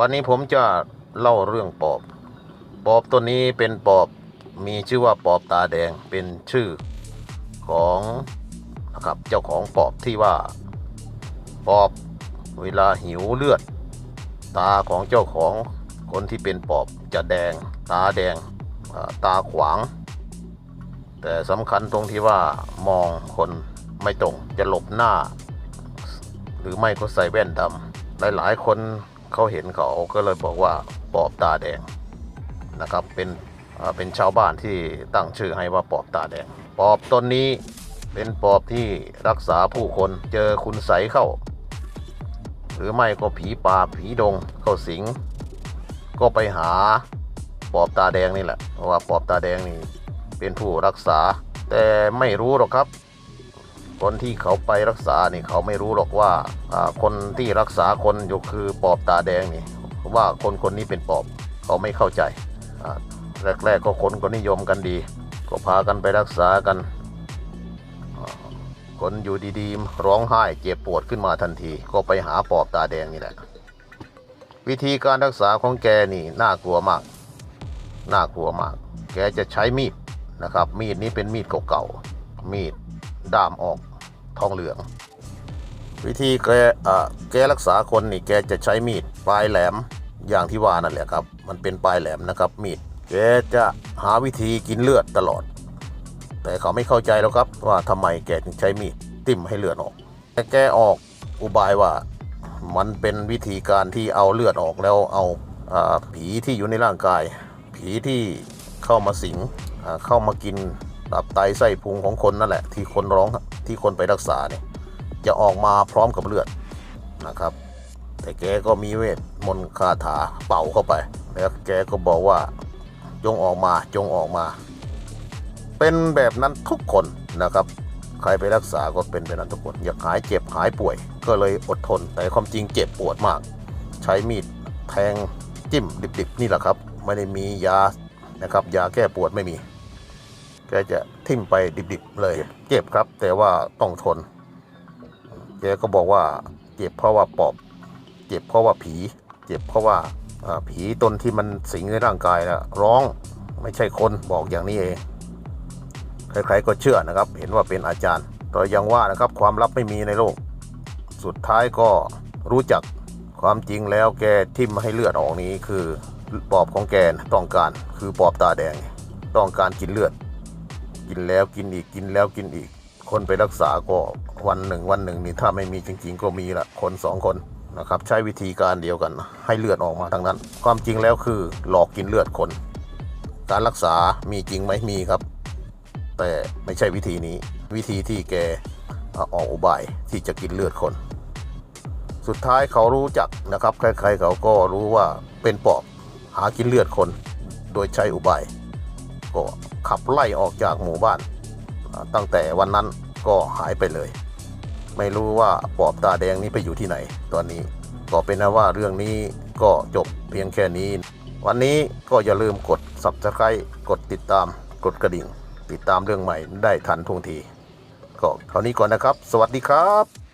วันนี้ผมจะเล่าเรื่องปอบ ปอบตัวนี้เป็นปอบมีชื่อว่าปอบตาแดงเป็นชื่อของนะครับเจ้าของปอบที่ว่า ปอบเวลาหิวเลือด ตาของเจ้าของคนที่เป็นปอบจะแดง ตาแดงตาขวาง แต่สำคัญตรงที่ว่ามองคนไม่ตรงจะหลบหน้า หรือไม่ก็ใส่แว่นดำหลายๆคน เขาเห็นเขาก็เลยบอกว่าปอบตาแดงนะครับเป็นเป็นชาวบ้านที่ตั้งชื่อให้ว่าปอบตาแดง ปอบตนนี้เป็นปอบที่รักษาผู้คนเจอคุณใสเข้า หรือไม่ก็ผีป่าผีดงเข้าสิง ก็ไปหาปอบตาแดงนี่แหละเพราะว่าปอบตาแดงนี่เป็นผู้รักษาแต่ไม่รู้หรอกครับ คนที่เขาไปรักษานี่เขาไม่รู้หรอกว่าคนที่รักษาคนอยู่คือปอบตาแดงนี่ว่าคนคนนี้เป็นปอบเขาไม่เข้าใจแรกๆก็คนก็นิยมกันดี ก็พากันไปรักษากัน คนอยู่ดีๆ ร้องไห้เจ็บปวดขึ้นมาทันที ก็ไปหาปอบตาแดงนี่แหละ วิธีการรักษาของแกนี่น่ากลัวมาก น่ากลัวมาก แกจะใช้มีดนะครับ มีดนี้เป็นมีดเก่าๆมีดด้ามออก ทองเหลือง วิธีแกเอ่อแกรักษาคนนี่แกจะใช้มีดปลายแหลมอย่างที่ว่านั่นแหละครับ มันเป็นปลายแหลมนะครับมีดแกจะหาวิธีกินเลือดตลอด แต่เขาไม่เข้าใจแล้วครับว่าทำไมแกถึงใช้มีดติ่มให้เลือดออกแต่แกออกอุบายว่ามันเป็นวิธีการที่เอาเลือดออกแล้วเอาอผีที่อยู่ในร่างกาย ผีที่เข้ามาสิงเข้ามากิน ตับไตไส้พุงของคนนั่นแหละ ที่คนร้องที่คนไปรักษาเนี่ยจะออกมาพร้อมกับเลือดนะครับ แต่แกก็มีเวทมนต์คาถาเป่าเข้าไป แล้วแกก็บอกว่าจงออกมาจงออกมา เป็นแบบนั้นทุกคนนะครับ ใครไปรักษาก็เป็นแบบนั้นทุกคน อยากหายเจ็บหายป่วย ก็เลยอดทน แต่ความจริงเจ็บปวดมาก ใช้มีดแทงจิ้มดิบๆนี่แหละครับ ไม่ได้มียานะครับยาแก้ปวดไม่มี แกจะทิ่มไปดิบๆเลยเจ็บครับ แต่ว่าต้องทน แกก็บอกว่าเจ็บเพราะว่าปอบ เจ็บเพราะว่าผี เจ็บเพราะว่าผีตนที่มันสิงในร่างกายนะร้องไม่ใช่คนบอกอย่างนี้เองใครๆก็เชื่อนะครับ เห็นว่าเป็นอาจารย์แต่ยังว่านะครับความลับไม่มีในโลก สุดท้ายก็รู้จักความจริงแล้วแกทิ่มให้เลือดออกนี้คือปอบของแกต้องการคือปอบตาแดง ต้องการกินเลือด กินแล้วกินอีกกินแล้วกินอีก คนไปรักษาก็วันหนึ่งวันหนึ่งนี่ถ้าไม่มีจริง ๆ ก็มีละคนสองคนนะครับใช้วิธีการเดียวกัน ให้เลือดออกมาทั้งนั้น ความจริงแล้วคือหลอกกินเลือดคน การรักษามีจริงไหมมีครับ แต่ไม่ใช่วิธีนี้ วิธีที่แกอออกอุบายที่จะกินเลือดคน สุดท้ายเขารู้จักนะครับ ใครๆเขาก็รู้ว่าเป็นปอบหากินเลือดคน โดยใช้อุบายก็ ขับไล่ออกจากหมู่บ้าน ตั้งแต่วันนั้นก็หายไปเลย ไม่รู้ว่าปอบตาแดงนี้ไปอยู่ที่ไหน ตอนนี้ก็เป็นนะว่าเรื่องนี้ก็จบเพียงแค่นี้ วันนี้ก็อย่าลืมกด subscribe กดติดตามกดกระดิ่ง ติดตามเรื่องใหม่ได้ทันท่วงที ก็เท่านี้ก่อนนะครับ สวัสดีครับ